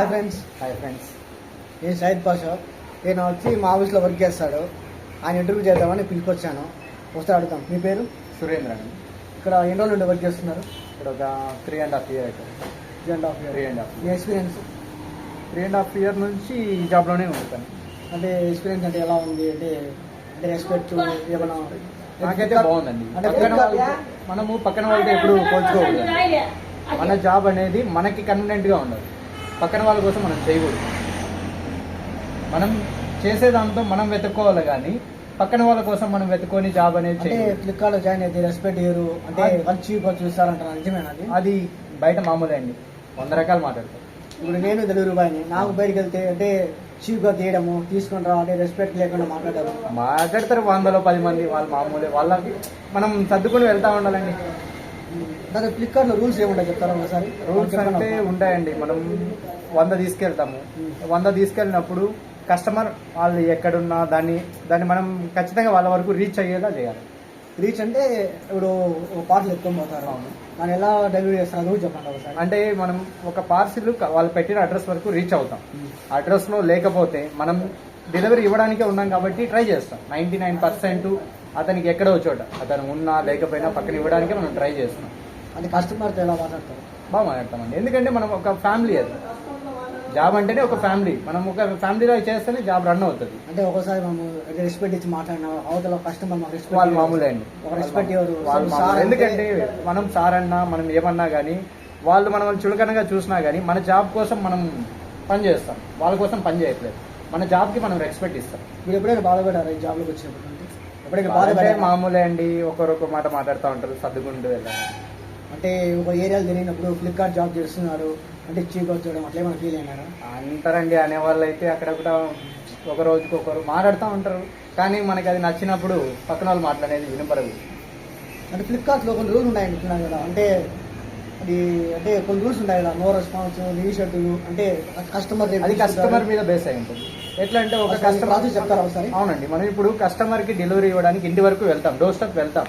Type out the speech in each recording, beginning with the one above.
Hi friends hi friends నేను సైద్ పాషా. నేను వచ్చి మా ఆఫీస్లో వర్క్ చేస్తాడు. ఆయన ఇంటర్వ్యూ చేద్దామని పిలిపించాను వస్తే అడుగుతాం. మీ పేరు? సురేంద్ర అండి. ఇక్కడ ఎన్ని రోజులు నుండి వర్క్ చేస్తున్నారు? ఇక్కడ ఒక త్రీ అండ్ హాఫ్ ఇయర్ అవుతుంది three and half year three and half me experience three and half year నుంచి ఈ జాబ్లోనే ఉంటాను అంటే ఎక్స్పీరియన్స్ అంటే ఎలా ఉంది? అంటే అంటే రెస్పెక్ట్ ఏమైనా? నాకైతే బాగుందండి. అంటే మనము పక్కన వాళ్ళతో ఎప్పుడు పోల్చుకోకూడదు. మన జాబ్ అనేది మనకి కన్వీనెంట్గా ఉండాలి. పక్కన వాళ్ళ కోసం మనం చేయకూడదు. మనం చేసే దాంతో మనం వెతుక్కోవాలి కానీ పక్కన వాళ్ళ కోసం మనం వెతుక్కొని జాబ్ అనేది అంటే చేయకూడదు. ఫ్లిప్కార్ట్లో జాయిన్ అయితే రెస్పెక్ట్ ఇయ్యరు. అంటే వాళ్ళు చీప్గా చూస్తారంటారు? నిజమేనా అది? అది బయట మామూలే అండి. వంద రకాలు మాట్లాడతారు. ఇప్పుడు నేను డెలివరీ బాయ్ని నాకు బయటకు వెళ్తే అంటే చీప్గా తీయడము తీసుకుంటారా అంటే రెస్పెక్ట్ లేకుండా మాట్లాడరు మాట్లాడతారు వందలో పది మంది. వాళ్ళు మామూలే. వాళ్ళకి మనం సర్దుకొని వెళ్తా ఉండాలండి. దాని ఫ్లిప్కార్ట్లో రూల్స్ ఏముంటాయి చెప్తారా ఒకసారి? రూల్స్ అంటే ఉంటాయండి. మనం వంద తీసుకెళ్తాము. వంద తీసుకెళ్ళినప్పుడు కస్టమర్ వాళ్ళు ఎక్కడున్నా దాన్ని దాన్ని మనం ఖచ్చితంగా వాళ్ళ వరకు రీచ్ అయ్యేలా చేయాలి. రీచ్ అంటే ఇప్పుడు పాటలు ఎత్తుకొని పోతారు. దాన్ని ఎలా డెలివరీ చేస్తారు చెప్పండి ఒకసారి. అంటే మనం ఒక పార్సిల్ వాళ్ళు పెట్టిన అడ్రస్ వరకు రీచ్ అవుతాం. అడ్రస్లో లేకపోతే మనం డెలివరీ ఇవ్వడానికే ఉన్నాం కాబట్టి ట్రై చేస్తాం. నైంటీ నైన్ పర్సెంట్ అతనికి ఎక్కడో చోట. అతను ఉన్నా లేకపోయినా పక్కన ఇవ్వడానికే మనం ట్రై చేస్తాం. అంటే కస్టమర్తో ఎలా మాట్లాడతారు? బాగా మాట్లాడతామండి. ఎందుకంటే మనం ఒక ఫ్యామిలీ అది. జాబ్ అంటేనే ఒక ఫ్యామిలీ మనం ఒక ఫ్యామిలీలో చేస్తేనే జాబ్ రన్ అవుతుంది. అంటే ఒకసారి మనం రెస్పెక్ట్ ఇచ్చి మాట్లాడిన అవతల కస్టమర్ మాకు రెస్పెక్ట్ వాళ్ళు మామూలే అండి. ఒక రెస్పెక్ట్ మామూలే. ఎందుకంటే మనం సార్ అన్నా మనం ఏమన్నా కానీ వాళ్ళు మనం చులకనగా చూసినా కానీ మన జాబ్ కోసం మనం పని చేస్తాం. వాళ్ళ కోసం పని చేయట్లేదు. మన జాబ్కి మనం రెస్పెక్ట్ ఇస్తాం. మీరు ఎప్పుడైనా బాధపడారా ఈ జాబ్లోకి వచ్చినప్పుడు? ఎప్పుడైనా అంటే బాధపడారా? మామూలే అండి. ఒకరొక మాట మాట్లాడుతూ ఉంటారు సర్దుకుంటూ వెళ్ళాలి అంటే ఒక ఏరియాలో తిరిగినప్పుడు ఫ్లిప్కార్ట్ జాబ్ చేస్తున్నారు. అంటే చీప్ వచ్చడం అట్లా ఏమైనా ఫీల్ అయినారా? అంటారండి అనేవాళ్ళు అయితే అక్కడక్కడ ఒక రోజుకి ఒకరు మాట్లాడుతూ ఉంటారు. కానీ మనకి అది నచ్చినప్పుడు పక్కన వాళ్ళు మాట్లాడేది వినపడదు. అంటే ఫ్లిప్కార్ట్లో కొన్ని రూల్స్ ఉన్నాయి అంటున్నారు కదా. అంటే అది అంటే కొన్ని రూల్స్ ఉంటాయి కదా నో రెస్పాన్స్ రీషర్టులు అంటే కస్టమర్ అది కస్టమర్ మీద బేస్ అయి ఉంటుంది. ఎట్లా అంటే ఒక కస్టమర్ చెప్తారా ఒకసారి? అవునండి మనం ఇప్పుడు కస్టమర్కి డెలివరీ ఇవ్వడానికి ఇంటి వరకు వెళ్తాం డోర్ స్టెప్ వెళ్తాం.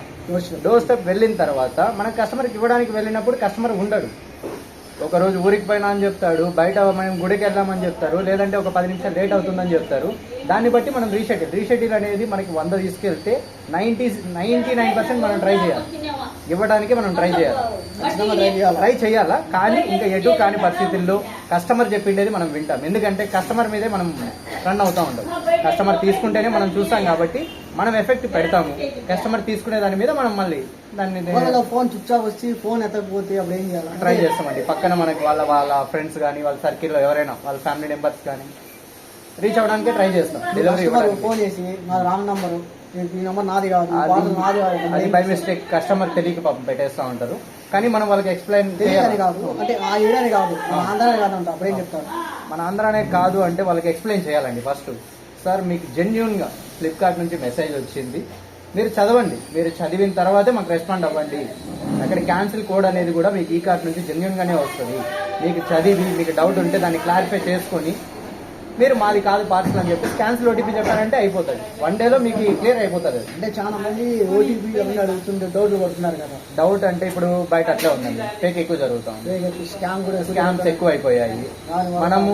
డోర్ స్టెప్ వెళ్ళిన తర్వాత మనం కస్టమర్కి ఇవ్వడానికి వెళ్ళినప్పుడు కస్టమర్ ఉండడు. ఒక రోజు ఊరికి పోయినా అని చెప్తాడు బయట మనం గుడికి వెళ్దామని చెప్తారు లేదంటే ఒక పది నిమిషాలు లేట్ అవుతుందని చెప్తారు. దాన్ని బట్టి మనం రీషెడ్యూల్ రీషెడ్యూల్ అనేది మనకి వంద తీసుకెళ్తే నైంటీ నైంటీ నైన్ పర్సెంట్ మనం ట్రై చేయాలి. ఇవ్వడానికి మనం ట్రై చేయాలి. ట్రై చేయాలా? కానీ ఇంకా ఎటు కాని పరిస్థితుల్లో కస్టమర్ చెప్పిండేది మనం వింటాం. ఎందుకంటే కస్టమర్ మీదే మనం రన్ అవుతా ఉంటాం. కస్టమర్ తీసుకుంటేనే మనం చూస్తాం కాబట్టి మనం ఎఫెక్ట్ పెడతాము. కస్టమర్ తీసుకునే దాని మీద మనం మళ్ళీ దాన్ని ఫోన్ ఆఫ్ వచ్చి ఫోన్ ఎత్తకపోతే అప్పుడు ఏం చేయాలి? ట్రై చేస్తామండి. పక్కన మనకి వాళ్ళ వాళ్ళ ఫ్రెండ్స్ కానీ వాళ్ళ సర్కిల్లో ఎవరైనా వాళ్ళ ఫ్యామిలీ మెంబర్స్ కానీ రీచ్ అవ్వడానికి ట్రై చేస్తాం. డెలివరీ ఫోన్ చేసి నా రాంగ్ నంబర్ ఈ నంబర్ నాది కాదు నాది కాదు అది బై మిస్టేక్ కస్టమర్ తెలియక పాపం పెట్టేస్తూ ఉంటారు. కానీ మనం వాళ్ళకి ఎక్స్ప్లెయిన్ కాదు అంటే ఆ ఏరియాని కాదు మన ఆంధ్రానే కాదు అంట అప్పుడు చెప్తారు మన ఆంధ్రానే కాదు అంటే వాళ్ళకి ఎక్స్ప్లెయిన్ చేయాలండి ఫస్ట్ సార్ మీకు జెన్యున్గా ఫ్లిప్కార్ట్ నుంచి మెసేజ్ వచ్చింది. మీరు చదవండి. మీరు చదివిన తర్వాతే మాకు రెస్పాండ్ అవ్వండి. అక్కడ క్యాన్సిల్ కోడ్ అనేది కూడా మీకు ఈ కార్డ్ నుంచి జెన్యున్గానే వస్తుంది. మీకు చదివి మీకు డౌట్ ఉంటే దాన్ని క్లారిఫై చేసుకొని మీరు మాది కాదు పార్సల్ అని చెప్పి క్యాన్సిల్ ఓటీపీ చెప్పారంటే అయిపోతుంది. వన్ డేలో మీకు క్లియర్ అయిపోతుంది. అంటే చాలా మంది ఓటీపీ అడుగుతుంటే డౌట్ పడుతున్నారు కదా. డౌట్ అంటే ఇప్పుడు బయట అట్లే ఉందండి. ఫేక్ ఎక్కువ జరుగుతాం స్కామ్ కూడా స్కామ్స్ ఎక్కువ అయిపోయాయి. మనము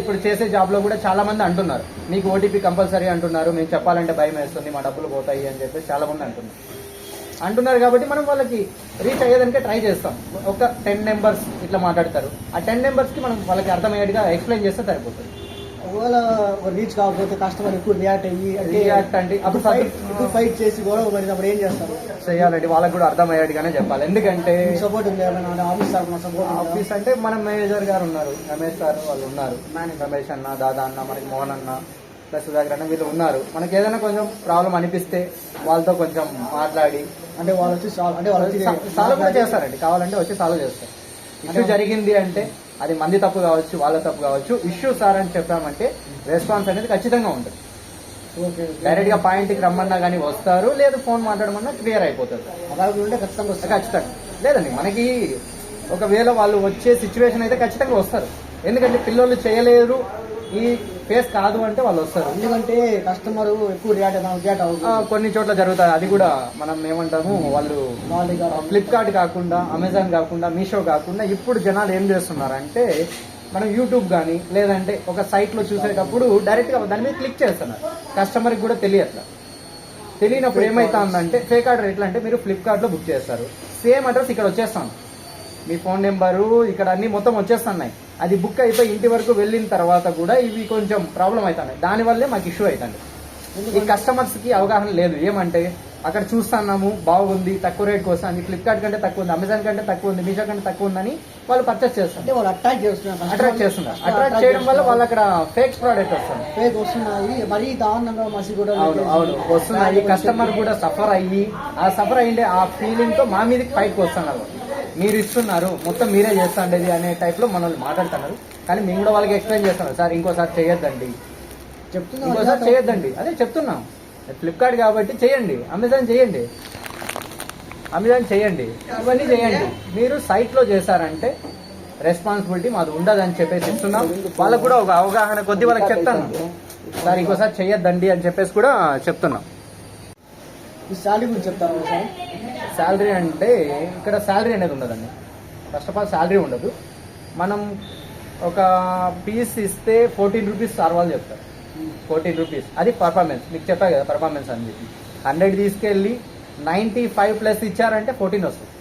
ఇప్పుడు చేసే జాబ్లో కూడా చాలా మంది అంటున్నారు. మీకు ఓటీపీ కంపల్సరీ అంటున్నారు. మేము చెప్పాలంటే భయం వేస్తుంది మా డబ్బులు పోతాయి అని చెప్పి చాలా మంది అంటున్నారు. అంటున్నారు కాబట్టి మనం వాళ్ళకి రీచ్ అయ్యేదానికే ట్రై చేస్తాం. ఒక టెన్ నెంబర్స్ ఇట్లా మాట్లాడతారు. ఆ టెన్ నెంబర్స్కి మనం వాళ్ళకి అర్థమయ్యేట్టుగా ఎక్స్ప్లెయిన్ చేస్తే సరిపోతుంది. ఒకవేళ రీచ్ కాకపోతే కస్టమర్ ఎక్కువ రియాక్ట్ అయ్యి React అంటే అప్పుడు ఫైట్ ఫైట్ చేసి గొడవ పడినప్పుడు ఏం చేస్తారు? చేయాలండి. వాళ్ళకి కూడా అర్థమయ్యేట్టుగానే చెప్పాలి. ఎందుకంటే సపోర్ట్ ఉంది ఆఫీస్ తరఫున సపోర్ట్ ఆఫీస్ అంటే మన మేనేజర్ గారు ఉన్నారు. రమేష్ సార్ వాళ్ళు ఉన్నారు. రమేష్ అన్న దాదా అన్న మనకి మోహన్ అన్న ప్లస్ సుధాకర్ అన్న వీళ్ళు ఉన్నారు. మనకి ఏదైనా కొంచెం ప్రాబ్లం అనిపిస్తే వాళ్ళతో కొంచెం మాట్లాడి అంటే వాళ్ళు వచ్చి సాల్వ్ అంటే వాళ్ళు వచ్చి సాల్వ్ కూడా చేస్తారండి. కావాలంటే వచ్చి సాల్వ్ చేస్తారు. ఇష్యూ జరిగింది అంటే అది మంది తప్పు కావచ్చు వాళ్ళ తప్పు కావచ్చు ఇష్యూ సార్ అని చెప్పామంటే రెస్పాన్స్ అనేది ఖచ్చితంగా ఉంటుంది. ఓకే డైరెక్ట్గా పాయింట్కి రమ్మన్నా కానీ వస్తారు లేదు ఫోన్ మాట్లాడమన్నా క్లియర్ అయిపోతుంది. అలాగే ఉంటే ఖచ్చితంగా వస్తారు. ఖచ్చితంగా. లేదండి మనకి ఒకవేళ వాళ్ళు వచ్చే సిచ్యువేషన్ అయితే ఖచ్చితంగా వస్తారు. ఎందుకంటే పిల్లలు చేయలేరు ఈ ఫేస్ కాదు అంటే వాళ్ళు వస్తారు. ఎందుకంటే కస్టమర్ ఎక్కువ రియాక్ట్ రియాక్ట్ అవుతుంది కొన్ని చోట్ల జరుగుతుంది అది కూడా మనం ఏమంటాము వాళ్ళు ఫ్లిప్కార్ట్ కాకుండా. అమెజాన్ కాకుండా మీషో కాకుండా ఇప్పుడు జనాలు ఏం చేస్తున్నారంటే మనం యూట్యూబ్ కానీ లేదంటే ఒక సైట్లో చూసేటప్పుడు డైరెక్ట్గా దాని మీద క్లిక్ చేస్తున్నారు. కస్టమర్కి కూడా తెలియట్లా. తెలియనప్పుడు ఏమైతా ఉందంటే ఫేక్ ఆర్డర్ ఎట్లా అంటే మీరు ఫ్లిప్కార్ట్లో బుక్ చేస్తారు. సేమ్ అడ్రస్ ఇక్కడ వచ్చేస్తాం మీ ఫోన్ నెంబరు ఇక్కడ అన్ని మొత్తం వచ్చేస్తున్నాయి. అది బుక్ అయిపోయి ఇంటి వరకు వెళ్ళిన తర్వాత కూడా ఇవి కొంచెం ప్రాబ్లం అవుతున్నాయి దానివల్లే మాకు ఇష్యూ అవుతుంది ఈ కస్టమర్స్కి అవగాహన లేదు. ఏమంటే అక్కడ చూస్తున్నాము బాగుంది తక్కువ రేట్కి వస్తుంది ఫ్లిప్కార్ట్ కంటే తక్కువ ఉంది అమెజాన్ కంటే తక్కువ ఉంది మీషో కంటే తక్కువ ఉందని వాళ్ళు పర్చేస్ చేస్తారు. వాళ్ళు అట్రాక్ట్ చేస్తున్నారు. అట్రాక్ట్ చేస్తున్నారు. అట్రాక్ట్ చేయడం వల్ల వాళ్ళు అక్కడ ఫేక్ ప్రోడక్ట్ వస్తుంది. ఫేక్ వస్తున్నాయి. మరీ దారుణంగా మసి కూడా అవును అవును. వస్తున్నాయి. కస్టమర్ కూడా సఫర్ అయ్యి ఆ సఫర్ అయ్యిండే ఆ ఫీలింగ్తో మా మీదకి పైకి వస్తున్నారు. మీరు ఇస్తున్నారు మొత్తం మీరే చేస్తాండేది అనే టైప్లో మనల్ని మాట్లాడుతున్నారు. కానీ మేము కూడా వాళ్ళకి ఎక్స్ప్లెయిన్ చేస్తున్నాం సార్ ఇంకోసారి చేయొద్దండి. ఇంకోసారి చెప్తున్నా చేయొద్దండి. అదే చెప్తున్నాం. ఫ్లిప్కార్ట్ కాబట్టి చేయండి. అమెజాన్ చేయండి. అమెజాన్ చేయండి. ఇవన్నీ చేయండి. మీరు సైట్లో చేశారంటే రెస్పాన్సిబిలిటీ మాది ఉండదని చెప్పేసి చెప్తున్నాం. వాళ్ళకు కూడా ఒక అవగాహన కొద్ది వాళ్ళకి చెప్తాను. సార్ ఇంకోసారి చేయొద్దండి అని చెప్పేసి కూడా చెప్తున్నాం. ఈ గురించి సార్ శాలరీ అంటే ఇక్కడ శాలరీ అనేది ఉండదండి. ఫస్ట్ ఆఫ్ ఆల్ శాలరీ ఉండదు. మనం ఒక పీస్ ఇస్తే ఫోర్టీన్ రూపీస్ సార్ వాళ్ళు చెప్తారు. ఫోర్టీన్ రూపీస్ అది పర్ఫార్మెన్స్ మీకు చెప్పా కదా పర్ఫార్మెన్స్ అని చెప్పి. హండ్రెడ్ తీసుకెళ్ళి నైంటీ ఫైవ్ ప్లస్ ఇచ్చారంటే ఫోర్టీన్ వస్తుంది.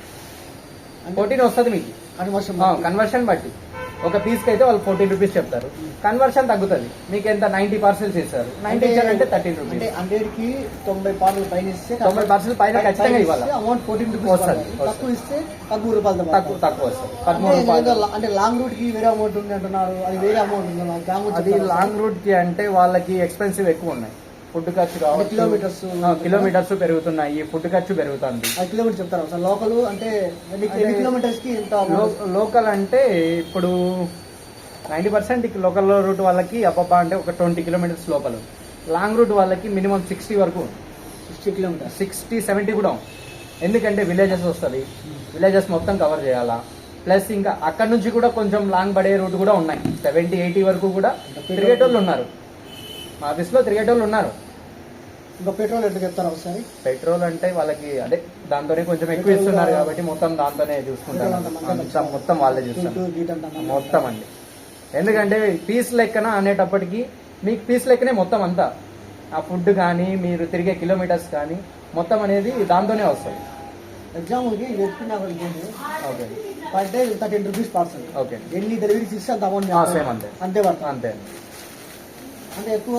ఫోర్టీన్ వస్తుంది మీకు. కన్వర్షన్ కన్వర్షన్ బట్టి. ఒక పీస్కి అయితే వాళ్ళు ఫోర్టీన్ రూపీస్ చెప్తారు. కన్వర్షన్ తగ్గుతుంది. మీకు ఎంత? నైంటీ పార్సెల్స్ ఇస్తారు. నైంటీ ఇచ్చారంటే థర్టీన్ అంటే రూపీస్ హండ్రెడ్కి తొంభై పాటలు పైన ఇస్తే తొంభై పర్సెంట్ పైన ఖచ్చితంగా ఇవ్వాలి. అమౌంట్ ఫోర్టీన్ రూపీస్ వస్తుంది. తక్కువ ఇస్తే తక్కువ రూపాయలు తక్కువ. తక్కువ వస్తుంది. అంటే పదమూడు రూపాయలు. అంటే లాంగ్ రూట్కి వేరే అమౌంట్ ఉంది అంటున్నారు. అది వేరే అమౌంట్ ఉంది. అది? లాంగ్ రూట్కి అంటే వాళ్ళకి ఎక్స్పెన్సివ్ ఎక్కువ ఉన్నాయి. ఫుడ్ ఖర్చు కావచ్చు. ఆ, కిలోమీటర్స్ పెరుగుతున్నాయి. ఫుడ్ ఖర్చు పెరుగుతుంది. కిలోమీటర్ చెప్తారా? సార్ లోకల్ అంటే ఎన్ని కిలోమీటర్స్కి లోకల్ అంటే ఇప్పుడు నైంటీ పర్సెంట్ లోకల్ రూట్ వాళ్ళకి అబ్బబ్బా అంటే ఒక ట్వంటీ కిలోమీటర్స్ లోపల. లాంగ్ రూట్ వాళ్ళకి మినిమం సిక్స్టీ వరకు సిక్స్టీ కిలోమీటర్స్. సిక్స్టీ సెవెంటీ కూడా. ఎందుకంటే విలేజెస్ వస్తుంది. విలేజెస్ మొత్తం కవర్ చేయాలా? ప్లస్ ఇంకా అక్కడ నుంచి కూడా కొంచెం లాంగ్ పడే రూట్ కూడా ఉన్నాయి. సెవెంటీ ఎయిటీ వరకు కూడా తిరిగేటోళ్ళు ఉన్నారు. మా ఆఫీస్లో తిరిగేటోళ్ళు ఉన్నారు. ఇంకా పెట్రోల్ ఎట్లా చెప్తారా ఒకసారి? పెట్రోల్ అంటే వాళ్ళకి అదే దాంతోనే కొంచెం ఎక్కువ ఇస్తున్నారు కాబట్టి మొత్తం దాంతోనే చూసుకుంటారు అంతా మొత్తం వాళ్ళే చూస్తారు. మొత్తం అండి. ఎందుకంటే పీస్ లెక్కన అనేటప్పటికి మీకు పీస్ లెక్కనే మొత్తం అంతా. ఆ ఫుడ్ కానీ మీరు తిరిగే కిలోమీటర్స్ కానీ మొత్తం అనేది దాంతోనే వస్తుంది. ఎగ్జాంపుల్కి చెప్పిన okay. Per day thirteen rupees parcel okay. ఎన్ని డెలివరీస్ ఇస్తే అంత అమౌంట్ same అంతే. అంతే అంతే అంటే ఎక్కువ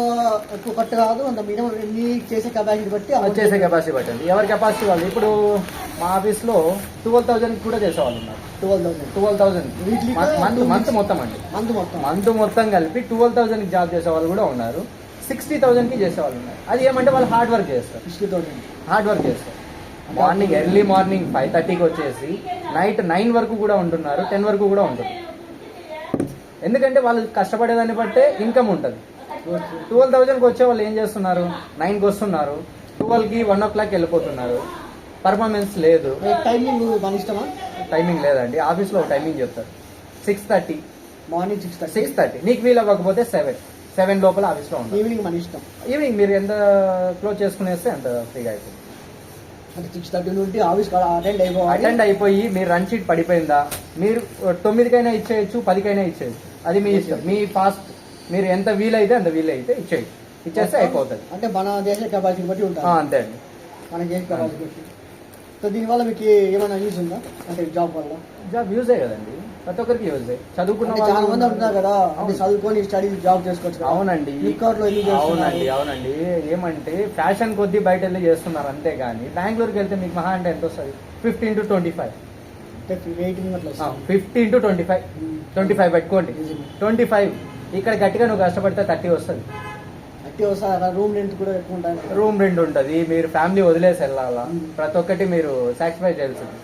ఎక్కువ కట్టు కాదు అంత మినిమం ఎన్ని చేసే కెపాసిటీ బట్టి చేసే కెపాసిటీ పట్టండి ఎవరి కెపాసిటీ వాళ్ళు? ఇప్పుడు మా ఆఫీస్లో ట్వెల్వ్ థౌజండ్ కూడా చేసేవాళ్ళు ఉన్నారు. Twelve thousand twelve Weekly month month. మొత్తం అండి. మంత్ మొత్తం. మంత్ మొత్తం కలిపి ట్వెల్వ్ థౌజండ్ జాబ్ చేసే వాళ్ళు కూడా ఉన్నారు. సిక్స్టీ థౌజండ్కి చేసే వాళ్ళు ఉన్నారు. అది ఏమంటే వాళ్ళు హార్డ్ వర్క్ చేస్తారు. సిక్స్టీ థౌసండ్ హార్డ్ వర్క్ చేస్తారు. మార్నింగ్ ఎర్లీ మార్నింగ్ ఫైవ్ థర్టీకి వచ్చేసి నైట్ నైన్ వరకు కూడా ఉంటున్నారు టెన్ వరకు కూడా ఉంటుంది. ఎందుకంటే వాళ్ళు కష్టపడేదాన్ని బట్టే ఇన్కమ్ ఉంటుంది. ట్వెల్వ్ థౌజండ్కి వచ్చే వాళ్ళు ఏం చేస్తున్నారు? నైన్కి వస్తున్నారు. ట్వెల్వ్కి వన్ ఓ క్లాక్ వెళ్ళిపోతున్నారు. పర్ఫార్మెన్స్ లేదు. టైమింగ్ మన ఇష్టమా? టైమింగ్ లేదండి. ఆఫీస్లో ఒక టైమింగ్ చెప్తారు. Six thirty morning six thirty six thirty నీకు వీలు అవ్వకపోతే సెవెన్ సెవెన్ లోపల ఆఫీస్లో ఉంటుంది ఈవినింగ్ మన ఇష్టం. ఈవినింగ్ మీరు ఎంత క్లోజ్ చేసుకునేస్తే అంత ఫ్రీగా అయిపోతుంది. అంటే సిక్స్ థర్టీ నుండి ఆఫీస్ అటెండ్ అయిపోవాలి. అటెండ్ అయిపోయి మీ రన్ షీట్ పడిపోయిందా? మీరు తొమ్మిదికైనా ఇచ్చేయచ్చు పదికైనా ఇచ్చేయచ్చు. అది మీ ఇష్టం. మీ ఫాస్ట్ మీరు ఎంత వీలైతే అంత వీలైతే ఇచ్చేయచ్చు ఇచ్చేస్తే అయిపోతుంది. అంటే మన దేశ కెపాసిటీ బట్టి ఉంటుంది అంతే అండి. మన దేశ కెపాసిటీ బట్టి. సో దీనివల్ల మీకు ఏమైనా యూజ్ ఉందా? అంటే జాబ్ వల్ల? జాబ్ యూజే కదండి. ప్రతి ఒక్కరికి యూజే. చదువుకున్న చాలా మంది వాళ్ళు అంటున్నారు కదా అంటే చదువుకొని స్టడీ జాబ్ చేసుకోవచ్చు. అవునండి. అవునండి? అవునండి. ఏమంటే ఫ్యాషన్ కొద్దీ బయట వెళ్ళి చేస్తున్నారు అంతే కానీ బెంగళూరుకి వెళ్తే మీకు మహా అంటే ఎంత వస్తుంది? Fifteen to twenty five. Fifteen to twenty five twenty five పెట్టుకోండి. ట్వంటీ ఫైవ్ ఇక్కడ గట్టిగా నువ్వు కష్టపడితే థర్టీ వస్తుంది. అట్టి వస్తుంది రూమ్ రెంట్ కూడా ఎక్కువ ఉంటాయి కదా. రూమ్ రెంట్ ఉంటుంది మీరు ఫ్యామిలీ వదిలేసి వెళ్ళాలా. ప్రతి ఒక్కటి మీరు సాక్రిఫై చేయాల్సింది.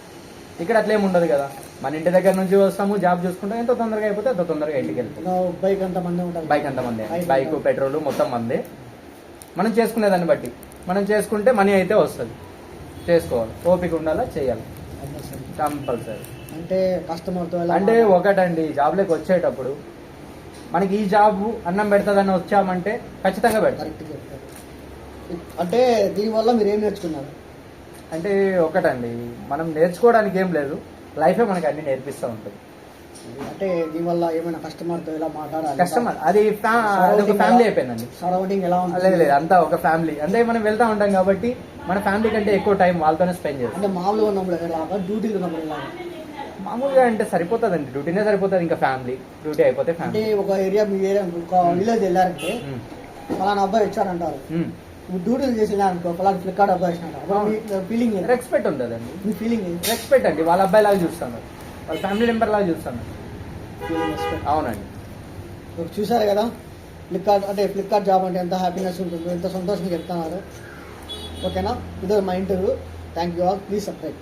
ఇక్కడ అట్లేం ఉండదు కదా. మన ఇంటి దగ్గర నుంచి వస్తాము జాబ్ చూసుకుంటాం ఎంత తొందరగా అయిపోతే అంత తొందరగా ఇంటికి వెళ్తాం. బైక్ అంత మంది బైక్ అంత మంది. బైక్. పెట్రోల్ మొత్తం మందే. మనం చేసుకునేదాన్ని బట్టి. మనం చేసుకుంటే మనీ అయితే వస్తుంది. చేసుకోవాలి. ఓపిక ఉండాలా? చేయాలి. కంపల్సరీ అంటే కస్టమర్తో ఎలా అంటే? ఒకటండి జాబ్లోకి వచ్చేటప్పుడు మనకి ఈ జాబ్ అన్నం పెడతాదని వచ్చామంటే ఖచ్చితంగా పెడతాం. కరెక్ట్ చెప్పారు. అంటే దీనివల్ల మీరు ఏం నేర్చుకున్నారు? అంటే ఒకటండి మనం నేర్చుకోవడానికి ఏం లేదు లైఫే మనకి అన్ని నేర్పిస్తూ ఉంటుంది. అంటే దీనివల్ల ఏమైనా కస్టమర్తో ఎలా మాట్లాడాలి? కస్టమర్ అది అదొక ఫ్యామిలీ అయిపోయిందండి. సరౌండింగ్ ఎలా ఉంటుంది? లేదు లేదు అంతా ఒక ఫ్యామిలీ అంటే మనం వెళ్తా ఉంటాం కాబట్టి మన ఫ్యామిలీ కంటే ఎక్కువ టైం వాళ్ళతోనే స్పెండ్ చేస్తాం. అంటే మామూలుగా ఉన్నప్పుడు ఎలాగా? డ్యూటీలు ఉన్నప్పుడు ఎలాగా? మామూలుగా అంటే సరిపోతుందండి. డ్యూటీనే సరిపోతుంది ఇంకా ఫ్యామిలీ డ్యూటీ అయిపోతే అంటే ఫ్యామిలీ ఒక ఏరియా మీ ఏరియా ఒక విలేజ్ వెళ్ళారంటే ఫలానా అబ్బాయి వచ్చారంటారు నువ్వు డ్యూటీలు చేసి వెళ్ళారనుకో ఫలానా ఫ్లిప్కార్ట్ అబ్బాయి వచ్చినట్టు ఫీలింగ్ ఏంటి? రెస్పెక్ట్ ఉంటుందండి మీ ఫీలింగ్ ఏంటి? రెస్పెక్ట్ అండి. వాళ్ళ అబ్బాయి లాగా చూస్తాను. వాళ్ళ ఫ్యామిలీ మెంబర్ లాగా చూస్తాను. ఫీలింగ్ అవునండి. ఇప్పుడు చూసారు కదా ఫ్లిప్కార్ట్ అంటే ఫ్లిప్కార్ట్ జాబ్ అంటే ఎంత హ్యాపీనెస్ ఉంటుందో ఎంత సంతోషంగా చెప్తున్నారు. ఓకేనా ఇదో మా interview thank you all please subscribe